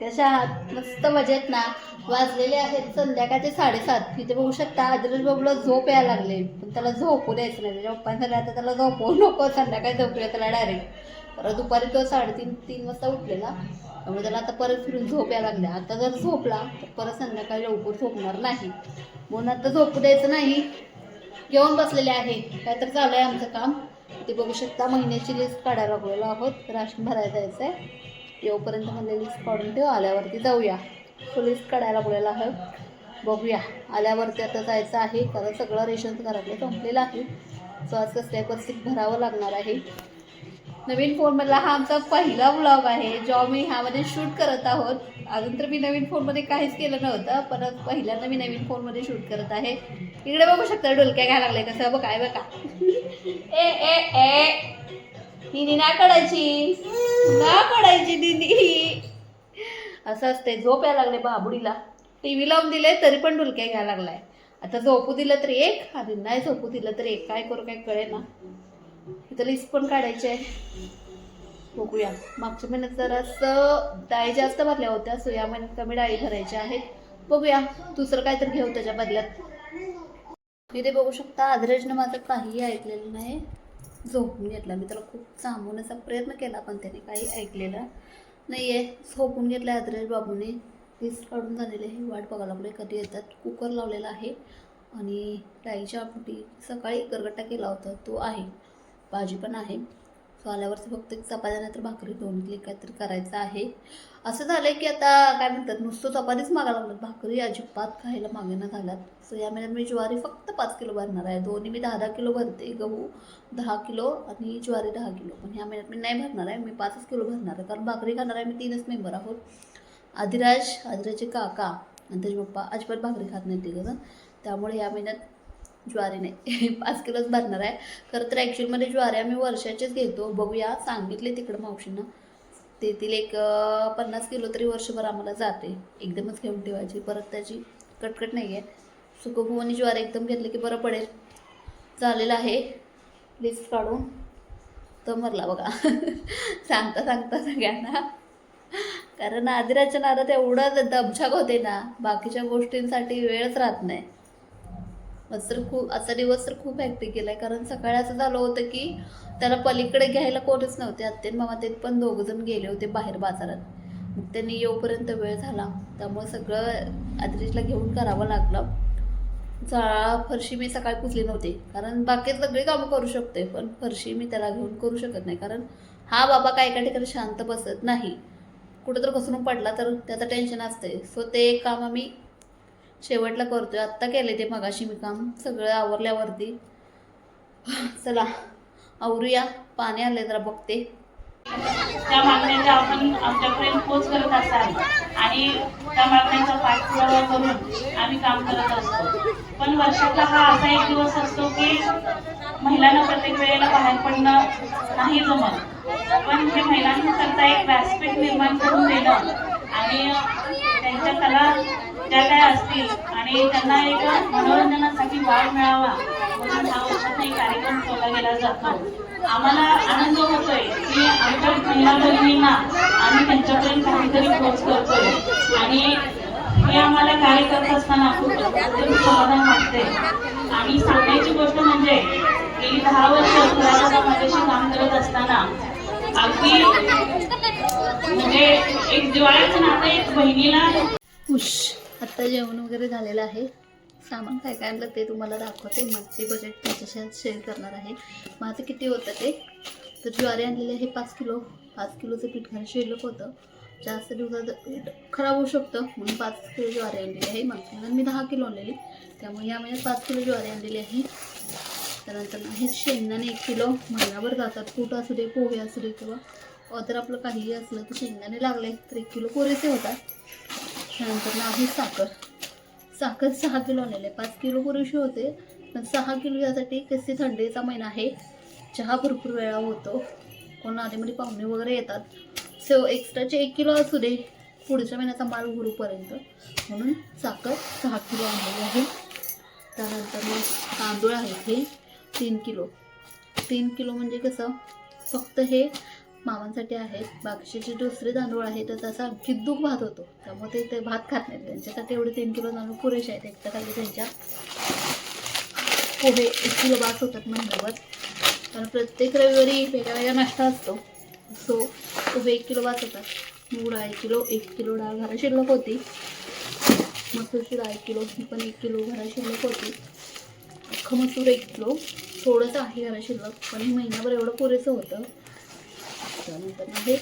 कशा आहात मस्त मजेत ना. वाजलेले आहेत संध्याकाळचे साडेसात. तिथे बघू शकता आदरच बाबूला झोप यायला लागले. पण त्याला झोपू द्यायचं नाही. त्याच्या पप्पाने आता त्याला झोपवू नको. संध्याकाळी झोपूया त्याला डायरेक्ट परत दुपारी तो साडेतीन तीन वाजता उठलेला. त्यामुळे त्याला आता परत फिरून झोप यायला लागल्या आता जर झोपला तर परत संध्याकाळी लवकर झोपणार नाही. म्हणून आता झोपू द्यायचं नाही. घेऊन बसलेले आहे. काय तर चालू आहे आमचं काम. ते बघू शकता महिन्याची लिस्ट काढायला लागलेलो आहोत. राशन भरायला जायचं आहे येऊपर्यंत म्हणजे लिस्ट काढून ठेव आल्यावरती जाऊया. तो लिस्ट काढायला लागलेला हवं बघूया. आल्यावरती आता जायचं आहे. कारण सगळं रेशन घरातलं संपलेलं आहे. सो आज कसल्या परिस्थितीत परिस्थिती भरावं लागणार आहे? नवीन फोनमधला हा आमचा पहिला ब्लॉग आहे जो मी ह्यामध्ये शूट करत आहोत. अजून तर मी नवीन फोनमध्ये काहीच केलं नव्हतं परत पहिल्यांदा मी नवीन फोनमध्ये शूट करत आहे. इकडे बघू शकता डोलक्या घ्यायला लागले कसं बघ काय बघा. ए ए ए. दिदी ना काढायची ना काढायची दिदी. असं असते झोप यायला लागले बाबुडीला टी व्ही लावून दिले तरी पण डुलक्या घ्यायला लागलाय. आता झोपू दिलं तरी एक आणि नाही झोपू दिलं तरी एक. काय करू काय कळे ना इथं लिस्ट पण काढायची आहे बघूया. मागच्या महिन्यात जरासं डाळी जास्त भरल्या होत्या सो या महिन्यात कमी डाळी भरायच्या आहेत. बघूया. दुसरं काहीतरी घेऊ त्याच्या बदल्यात. इथे बघू शकता आदरेजनं माझं काहीही ऐकलेलं नाही. झोपून घेतला. मी त्याला खूप थांबवण्याचा प्रयत्न केला पण त्याने काही ऐकलेलं नाही आहे झोपून घेतला आदरेश बाबूने. वीज काढून झालेली आहे वाट बघायला लागले कधी येतात. कुकर लावलेला आहे आणि डाळीच्या आमटी सकाळी गरगट्टा केला होता. तो आहे. भाजी पण आहे. सो आल्यावरचं फक्त एक चपात्या नाही तर भाकरी दोन क्लिक काहीतरी करायचं आहे. असं झालं आहे की आता काय म्हणतात नुसतं चपातीच मागायला लागलं भाकरी अजिबात खायला मागेना झाल्यात सो या महिन्यात मी ज्वारी फक्त पाच किलो भरणार आहे. दोन्ही मी दहा दहा किलो भरते. गहू दहा किलो आणि ज्वारी दहा किलो. पण ह्या महिन्यात मी नाही भरणार आहे. मी पाचच किलो भरणार आहे. कारण भाकरी खाणार आहे मी तीनच मेंबर आहोत. आदिराज आदिराजचे काका आणि त्याचे पप्पा अजिबात भाकरी खात नाही तिघं त्यामुळे या महिन्यात ज्वारी नाही. पाच किलोच भरणार आहे. खरं तर ॲक्च्युअलमध्ये ज्वारी आम्ही वर्षाचेच घेतो. बघूया. सांगितले तिकडं मावशीनं. तेथील एक पन्नास किलो तरी वर्षभर आम्हाला जाते. एकदमच घेऊन ठेवायची. परत त्याची कटकट नाही आहे सुकं आणि ज्वारी एकदम घेतलं की बरं पडेल. चालेल आहे. लिस्ट काढून. तो मरला बघा. सांगता सांगता सगळ्यांना. कारण आदिराच्या नादात एवढं दमछाक होते ना. बाकीच्या गोष्टींसाठी वेळच राहत नाही. आज तर खूप आजचा दिवस तर खूप हॅक्टिक गेलाय. कारण सकाळी असं झालं होतं की त्याला पलीकडे घ्यायला कोणीच नव्हते. आत्ते मामा ते पण दोघंजण गेले होते बाहेर बाजारात. मग त्यांनी येऊपर्यंत वेळ झाला. त्यामुळे सगळं आदरीशला घेऊन करावं लागलं. जाळा फरशी मी सकाळी पुसली नव्हती. कारण बाकी सगळी कामं करू शकते पण फरशी मी त्याला घेऊन करू शकत नाही. कारण हा बाबा काय एका ठिकाणी शांत बसत नाही. कुठं तर घसरून पडला तर त्याचं टेन्शन असते सो ते एक काम आम्ही शेवटला करतोय. आत्ता केले ते मगाशी मी काम. सगळं आवरल्यावरती. चला आवरूया. पाणी आले जरा बघते. त्या मागण्यांचा आपण आपल्यापर्यंत पोच करत असाल आणि त्या मागण्यांचा पाठपुरावा करून आम्ही काम करत असतो. पण वर्षातला हा असा एक दिवस असतो की महिलांना प्रत्येक वेळेला बाहेर पडणं नाही जमत. पण हे महिलांकरता एक व्यासपीठ निर्माण करून देणं आणि त्यांच्या कला त्या काय असतील आणि त्यांना एक मनोरंजनासाठी वाव मिळावा म्हणून हा वर्षाचा एक कार्यक्रम ठेवला गेला जातो. आम्हाला आनंद होतोय की आमच्या महिला बहिणींना आम्ही त्यांच्यापर्यंत काहीतरी पोच करतोय. आणि हे आम्हाला कार्य करत असताना खूप समाधान वाटते आणि सांगायची गोष्ट म्हणजे गेली दहा वर्ष घराच्या माझ्याशी काम करत असताना अगदी म्हणजे एक दिवाळीचं नातं एक बहिणीला खुश आत्ता जेवण वगैरे झालेलं आहे. सामान काय काय आणलं ते तुम्हाला दाखवते. माझे बजेट तुमच्याशी शेअर करणार आहे. माझं किती होतं ते? तर ज्वारी आणलेली आहे पाच किलो. पाच किलोचं पीठ घरी शिल्लक होतं. जास्त दिवसाचं पीठ खराब होऊ शकतं. म्हणून पाच किलो ज्वारी आणलेली आहे. मागच्या मी दहा किलो आणलेली. त्यामुळे या महिन्यात पाच किलो ज्वारी आणलेली आहे. त्यानंतर आहे शेंगदाणे एक किलो. महिनाभर जातात. कूट असू दे पोहे असू दे किंवा अदर आपलं काहीही असलं तर शेंगदाणे लागले तर एक किलो पुरेसे होतात. त्यानंतर ना आहे साखर. साखर सहा किलो आणलेले पाच किलो पुरेशी होते. पण सहा किलो यासाठी कसे थंडीचा महिना आहे. चहा भरपूर वेळा होतो. कोण आधीमध्ये पाहुणे वगैरे येतात. सो एक्स्ट्राचे एक किलो असू दे. पुढच्या महिन्याचा माल गुरुपर्यंत म्हणून साखर सहा किलो आणलेली आहे. त्यानंतर मग तांदूळ आहेत हे तीन किलो. तीन किलो म्हणजे कसं? फक्त हे मामांसाठी आहेत. बाकीचे जे दुसरे तांदूळ आहेत तर त्याचा किद्दूक भात होतो. त्यामुळे ते- ते भात खात नाहीत. त्यांच्यासाठी एवढे तीन किलो तांदूळ पुरेसे आहेत. एकट्यासाठी त्यांच्या पोहे एक किलो भात होतात महिन्याभर कारण प्रत्येक रविवारी वेगळा वेगळा नाश्ता असतो. सो पोहे एक किलो भात होतात. मूळ एक किलो एक किलो डाळ घरा शिल्लक होती. मसूरची डाळ एक किलो ही पण एक किलो घरा शिल्लक होती. अख्खं मसूर एक किलो. थोडंसं आहे घरा शिल्लक पण हे महिनाभर एवढं पुरेसं होतं. त्यानंतर आहे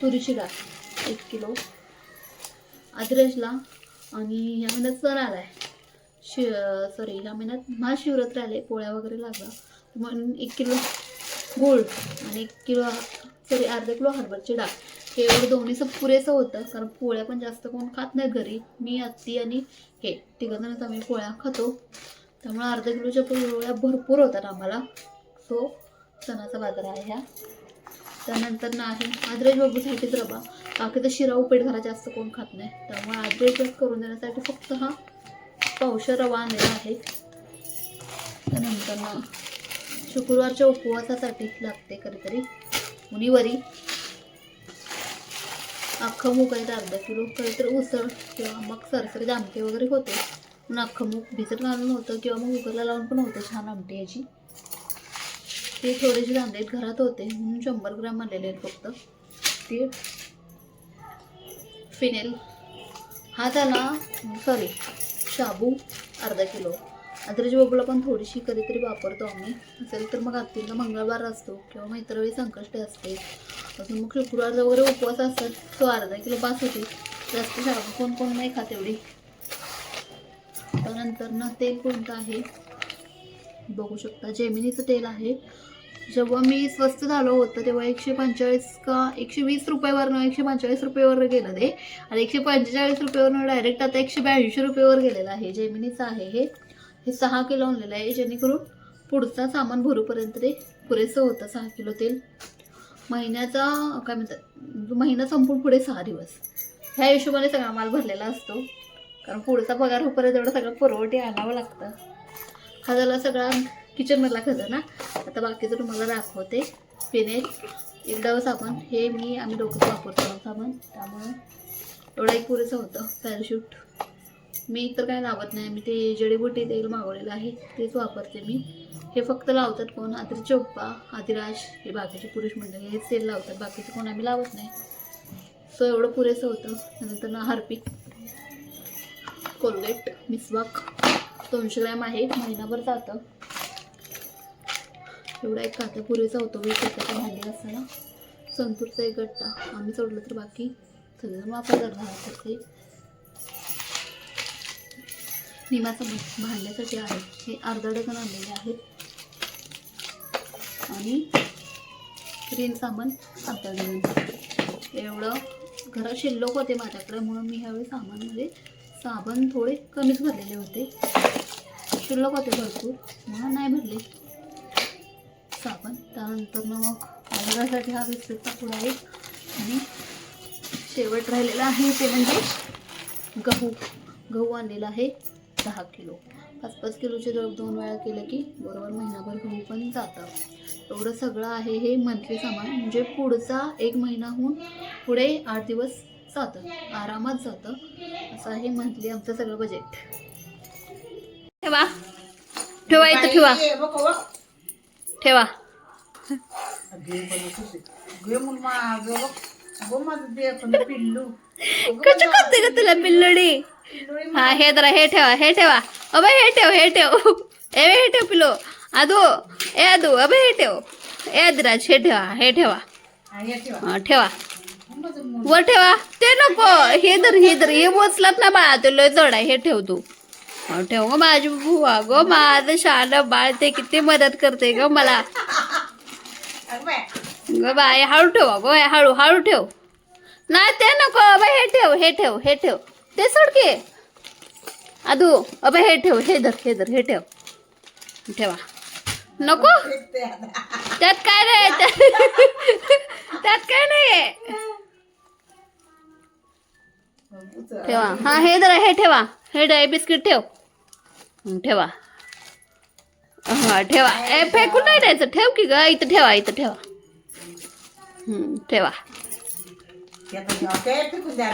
तुरीची डाळ एक किलो. अद्रजला आणि ह्या महिन्यात सण आला आहे शि सॉरी ह्या महिन्यात महाशिवरात्र आले. पोळ्या वगैरे लागला. म्हणून एक किलो गूळ आणि एक किलो सॉरी अर्धा किलो हरभरची डाळ. हे एवढं दोन्हीचं पुरेसं होतं कारण पोळ्या पण जास्त कोण खात नाही घरी. मी आत्ती आणि हे तिघजणच आम्ही पोळ्या खातो. त्यामुळे अर्धा किलोच्या पोळ्या भरपूर होतात आम्हाला. सो सणाचा बाजार आहे ह्या त्यानंतर ना आहे आद्रेज बाबूसाठीच रबा बाकी तर शिरा उपेट घरा जास्त कोण खात नाही. त्यामुळे आद्रेजच करून देण्यासाठी फक्त हा पावशा रवा आणलेला आहे. त्यानंतर ना शुक्रवारच्या उपवासासाठी लागते कधीतरी मुनीवरी. अख्खं मूग आहे अर्धा किलो. कधीतरी उसळ किंवा मग सरसरी दामके वगैरे होते. पण अख्खं मूग भिजत घालून होतं किंवा मग उकरला लावून पण होतं छान आमटी याची. ते थोडेसे कांदे घरात होते म्हणून शंभर ग्रॅम आलेले आहेत फक्त. ते फिनेल. हा झाला सॉरी शाबू अर्धा किलो. अद्रज बाबूला पण थोडीशी कधीतरी वापरतो आम्ही. असेल तर मग आत्तीला मंगळवार असतो किंवा मग इतर वेळी असते. अजून मग शुक्रवार वगैरे उपवास असतात तो अर्धा किलो पास होते. जास्त शाबू कोण कोण नाही खात एवढी. त्यानंतर ना तेल कोणतं आहे? बघू शकता. जेमिनीचं तेल आहे. जेव्हा मी स्वस्त झालो होतं तेव्हा एकशे पंचेचाळीस का एकशे वीस रुपयावरनं एकशे पंचेचाळीस रुपयावर गेलं ते. आणि एकशे पंचेचाळीस रुपयावरनं डायरेक्ट आता एकशे ब्याऐंशी रुपयावर गेलेलं आहे जेमिनीचं आहे हे. हे सहा किलो आणलेलं आहे जेणेकरून पुढचा सामान भरूपर्यंत ते पुरेसं होतं सहा किलो तेल. महिन्याचा काय म्हणतात महिना संपून पुढे सहा दिवस. ह्या हिशोबाने सगळा माल भरलेला असतो. कारण पुढचा पगार होईपर्यंत एवढं सगळं पुरवठे आणावं लागतं. हा झाला सगळा किचनमधला खजाना. आता बाकीचं तुम्हाला दाखवते. फिनेल एकदा साबण. हे मी आम्ही डोकं वापरतो साबण. त्यामुळे एवढं एक पुरेसं होतं. पॅराशूट. मी तर काय लावत नाही. मी ते जडीबुटी तेल मागवलेलं आहे. तेच वापरते मी. हे फक्त लावतात कोण? आधी चोप्पा आदिराज हे बाकीचे पुरुष मंडळी. हेच तेल लावतात. बाकीचे कोण आम्ही लावत नाही. सो एवढं पुरेसं होतं. त्यानंतर ना हार्पिक. कोलगेट मिसवाक. दोनशे ग्रॅम आहे. महिनाभर जातं. एवढा एक काटा पुरेसा होतो वीस रुपयाचा भांडी असताना. संतूरचा एक गट्टा आम्ही सोडलं तर बाकी सगळं वापर करणार ते निमाचं भांड्यासाठी आहे. हे अर्धा डझन आणलेले आहेत. आणि ग्रीन सामान अर्धा डझन. एवढं घरात शिल्लक होते माझ्याकडे म्हणून मी ह्यावेळी सामानमध्ये साबण थोडे कमीच भरलेले होते. शिल्लक होते भरपूर म्हणून नाही भरले. साबण त्यानंतर मग आरोग्यासाठी हा बिस्किटचा पुडा आहे. आणि शेवट राहिलेला आहे ते म्हणजे गहू. गहू आणलेला आहे दहा किलो. पाच पाच किलोचे दर दोन वेळा केलं की बरोबर महिनाभर गहू पण जातं. एवढं सगळं आहे हे मंथली सामान. म्हणजे पुढचा एक महिनाहून पुढे आठ दिवस जातं. आरामात जातं. असं आहे मंथली आमचं सगळं बजेट ठेवा. ठेवा इथं ठेवा. ठेवा. पिल्लू कसं करते का तुला पिल्लडी? हा हे जरा हे ठेवा हे ठेवा. अबे हे ठेव हे ठेव. ए हे ठेव पिलो आदू ए आदू अबे हे ठेव. ए आदिराज हे ठेवा हे ठेवा. हा, ठेवा. वर ठेवा. ते नको. हे धर हे धर. हे बोचलात ना बाळा ते लय जड आहे. हे ठेव तू. ठेव ग माझी बुवा ग माझं शाल बाळ ते किती मदत करते ग मला. ग बाय हळू ठेवा ग हळू हळू ठेव. नाही ते नको अबे हे ठेव हे ठेव हे ठेव. ते सोडके अदू आदू अबे हे ठेव हे धर हे धर हे ठेव. ठेवा. नको. त्यात काय नाही. त्यात त्यात काय नाही ठेवा. हा हे जरा हे ठेवा. हे डाय बिस्किट ठेव. ठेवा. हां ठेवा. ए फेकून नाही द्यायचं. ठेव की ग? इथं ठेवा इथं ठेवा. ठेवा. फेकून द्या